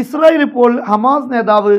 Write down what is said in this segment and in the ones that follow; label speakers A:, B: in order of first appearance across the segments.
A: Israel ഇപ്പോൾ Hamas നേതാവ്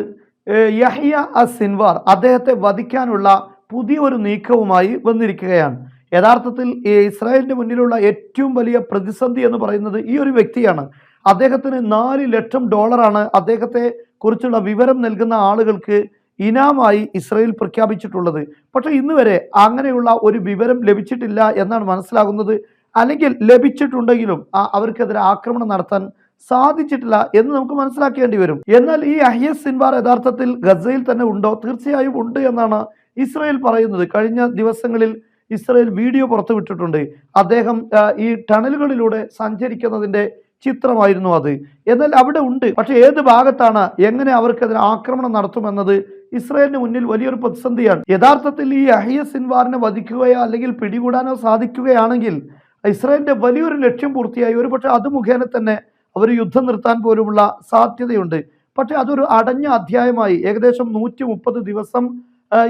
A: Yahya us Sinwar അദ്ദേഹത്തെ വധിക്കാനുള്ള പുതിയ ഒരു നീക്കവുമായി വന്നിരിക്കുകയാണ്. യഥാർത്ഥത്തിൽ ഇസ്രായേലിന്റെ മുന്നിലുള്ള ഏറ്റവും വലിയ പ്രതിസന്ധി എന്ന് പറയുന്നത് ഈ ഒരു വ്യക്തിയാണ്. അദ്ദേഹത്തിന് നാല് ലക്ഷം ഡോളറാണ് അദ്ദേഹത്തെ കുറിച്ചുള്ള വിവരം നൽകുന്ന ആളുകൾക്ക് ഇനാമായി ഇസ്രായേൽ പ്രഖ്യാപിച്ചിട്ടുള്ളത്. പക്ഷേ ഇന്ന് വരെ അങ്ങനെയുള്ള ഒരു വിവരം ലഭിച്ചിട്ടില്ല എന്നാണ് മനസ്സിലാകുന്നത്. അല്ലെങ്കിൽ ലഭിച്ചിട്ടുണ്ടെങ്കിലും അവർക്കെതിരെ ആക്രമണം നടത്താൻ സാധിച്ചിട്ടില്ല എന്ന് നമുക്ക് മനസ്സിലാക്കേണ്ടി വരും. എന്നാൽ ഈ അഹിയസ് സിൻവാർ യഥാർത്ഥത്തിൽ ഗസയിൽ തന്നെ ഉണ്ടോ? തീർച്ചയായും ഉണ്ട് എന്നാണ് ഇസ്രയേൽ പറയുന്നത്. കഴിഞ്ഞ ദിവസങ്ങളിൽ ഇസ്രയേൽ വീഡിയോ പുറത്തുവിട്ടിട്ടുണ്ട് അദ്ദേഹം ഈ ടണലുകളിലൂടെ സഞ്ചരിക്കുന്നതിന്റെ ചിത്രമായിരുന്നു അത്. എന്നാൽ അവിടെ ഉണ്ട്. പക്ഷെ ഏത് ഭാഗത്താണ്? എങ്ങനെ അവർക്കെതിരെ ആക്രമണം നടത്തുമെന്നത് ഇസ്രയേലിന് മുന്നിൽ വലിയൊരു പ്രതിസന്ധിയാണ്. യഥാർത്ഥത്തിൽ ഈ അഹിയ സിൻവാറിനെ വധിക്കുകയോ അല്ലെങ്കിൽ പിടികൂടാനോ സാധിക്കുകയാണെങ്കിൽ ഇസ്രായേലിന്റെ വലിയൊരു ലക്ഷ്യം പൂർത്തിയായി. ഒരു പക്ഷേ അത് മുഖേന തന്നെ അവർ യുദ്ധം നിർത്താൻ പോലുമുള്ള സാധ്യതയുണ്ട്. പക്ഷേ അതൊരു അടഞ്ഞ അധ്യായമായി ഏകദേശം നൂറ്റി മുപ്പത് ദിവസം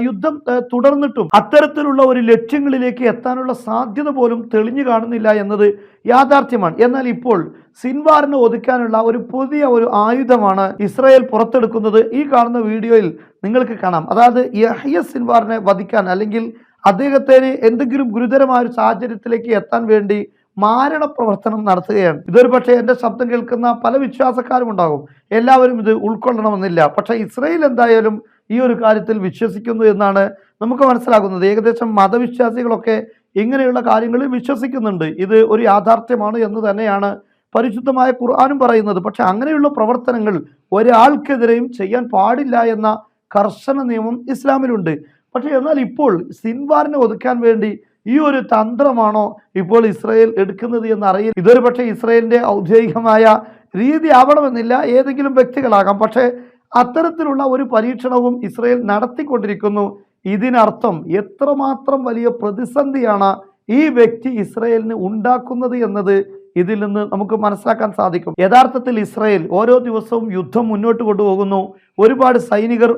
A: യുദ്ധം തുടർന്നിട്ടും അത്തരത്തിലുള്ള ഒരു ലക്ഷ്യങ്ങളിലേക്ക് എത്താനുള്ള സാധ്യത പോലും തെളിഞ്ഞു കാണുന്നില്ല എന്നത് യാഥാർത്ഥ്യമാണ്. എന്നാൽ ഇപ്പോൾ സിൻവാറിനെ ഒതുക്കാനുള്ള ഒരു പുതിയ ഒരു ആയുധമാണ് ഇസ്രായേൽ പുറത്തെടുക്കുന്നത്. ഈ കാണുന്ന വീഡിയോയിൽ നിങ്ങൾക്ക് കാണാം. അതായത് യഹ്യ സിൻവാറിനെ വധിക്കാൻ അല്ലെങ്കിൽ അദ്ദേഹത്തിന് എന്തെങ്കിലും ഗുരുതരമായ ഒരു സാഹചര്യത്തിലേക്ക് എത്താൻ വേണ്ടി മാരണ പ്രവർത്തനം നടത്തുകയാണ്. ഇതൊരു പക്ഷേ എന്റെ ശബ്ദം കേൾക്കുന്ന പല വിശ്വാസക്കാരും ഉണ്ടാകും. എല്ലാവരും ഇത് ഉൾക്കൊള്ളണമെന്നില്ല. പക്ഷേ ഇസ്രയേൽ എന്തായാലും ഈ ഒരു കാര്യത്തിൽ വിശ്വസിക്കുന്നു എന്നാണ് നമുക്ക് മനസ്സിലാക്കുന്നത് ഏകദേശം മതവിശ്വാസികളൊക്കെ ഇങ്ങനെയുള്ള കാര്യങ്ങളിൽ വിശ്വസിക്കുന്നുണ്ട്. ഇത് ഒരു യാഥാർത്ഥ്യമാണ് എന്ന് തന്നെയാണ് പരിശുദ്ധമായ ഖുർആാനും പറയുന്നത്. പക്ഷെ അങ്ങനെയുള്ള പ്രവർത്തനങ്ങൾ ഒരാൾക്കെതിരെയും ചെയ്യാൻ പാടില്ല എന്ന കർശന നിയമം ഇസ്ലാമിലുണ്ട്. പക്ഷെ എന്നാൽ ഇപ്പോൾ സിൻവാറിനെ ഒതുക്കാൻ വേണ്ടി ഈ ഒരു തന്ത്രമാണോ ഇപ്പോൾ ഇസ്രയേൽ എടുക്കുന്നത് എന്ന് അറിയില്ല ഇതൊരു പക്ഷേ ഇസ്രയേലിന്റെ ഔദ്യോഗികമായ രീതി ആവണമെന്നില്ല. ഏതെങ്കിലും വ്യക്തികളാകാം. പക്ഷേ അത്തരത്തിലുള്ള ഒരു പരീക്ഷണവും ഇസ്രയേൽ നടത്തിക്കൊണ്ടിരിക്കുന്നു. ഇതിനർത്ഥം എത്രമാത്രം വലിയ പ്രതിസന്ധിയാണ് ഈ വ്യക്തി ഇസ്രയേലിന് ഉണ്ടാക്കുന്നത് എന്നത് ഇതിൽ നിന്ന് നമുക്ക് മനസ്സിലാക്കാൻ സാധിക്കും. യഥാർത്ഥത്തിൽ ഇസ്രയേൽ ഓരോ ദിവസവും യുദ്ധം മുന്നോട്ട് കൊണ്ടുപോകുന്നു. ഒരുപാട് സൈനികർ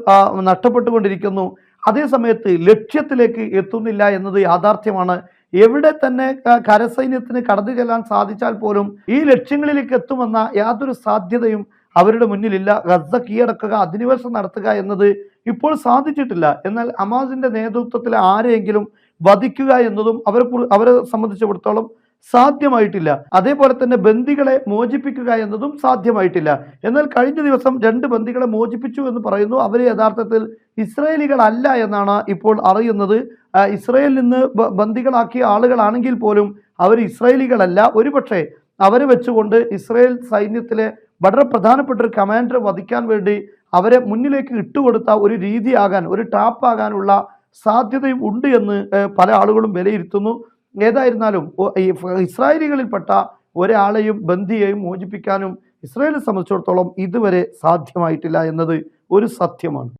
A: നഷ്ടപ്പെട്ടുകൊണ്ടിരിക്കുന്നു. അതേ സമയത്ത് ലക്ഷ്യത്തിലേക്ക് എത്തുന്നില്ല എന്നത് യാഥാർത്ഥ്യമാണ്. എവിടെ തന്നെ കരസൈന്യത്തിന് കടന്നു ചെല്ലാൻ സാധിച്ചാൽ പോലും ഈ ലക്ഷ്യങ്ങളിലേക്ക് എത്തുമെന്ന യാതൊരു സാധ്യതയും അവരുടെ മുന്നിലില്ല. ഗസ കീഴടക്കുക അധിനിവേശം നടത്തുക എന്നത് ഇപ്പോൾ സാധിച്ചിട്ടില്ല. എന്നാൽ അമാസിന്റെ നേതൃത്വത്തിൽ ആരെയെങ്കിലും വധിക്കുക എന്നതും അവരെ അവരെ സംബന്ധിച്ചിടത്തോളം സാധ്യമായിട്ടില്ല. അതേപോലെ തന്നെ ബന്ദികളെ മോചിപ്പിക്കുക എന്നതും സാധ്യമായിട്ടില്ല. എന്നാൽ കഴിഞ്ഞ ദിവസം രണ്ട് ബന്ദികളെ മോചിപ്പിച്ചു എന്ന് പറയുന്നു. അവർ യഥാർത്ഥത്തിൽ ഇസ്രയേലികളല്ല എന്നാണ് ഇപ്പോൾ അറിയുന്നത്. ഇസ്രയേലിൽ നിന്ന് ബന്ദികളാക്കിയ ആളുകളാണെങ്കിൽ പോലും അവർ ഇസ്രയേലികളല്ല. ഒരുപക്ഷെ അവരെ വെച്ചുകൊണ്ട് ഇസ്രയേൽ സൈന്യത്തിലെ വളരെ പ്രധാനപ്പെട്ട ഒരു കമാൻഡർ വധിക്കാൻ വേണ്ടി അവരെ മുന്നിലേക്ക് ഇട്ടുകൊടുത്ത ഒരു രീതിയാകാൻ ഒരു ട്രാപ്പാകാനുള്ള സാധ്യതയും ഉണ്ട് എന്ന് പല ആളുകളും വിലയിരുത്തുന്നു. ഏതായിരുന്നാലും ഇസ്രായേലികളിൽപ്പെട്ട ഒരാളെയും ബന്ധിയെയും മോചിപ്പിക്കാനും ഇസ്രായേലിനെ സംബന്ധിച്ചിടത്തോളം ഇതുവരെ സാധ്യമായിട്ടില്ല എന്നത് ഒരു സത്യമാണ്.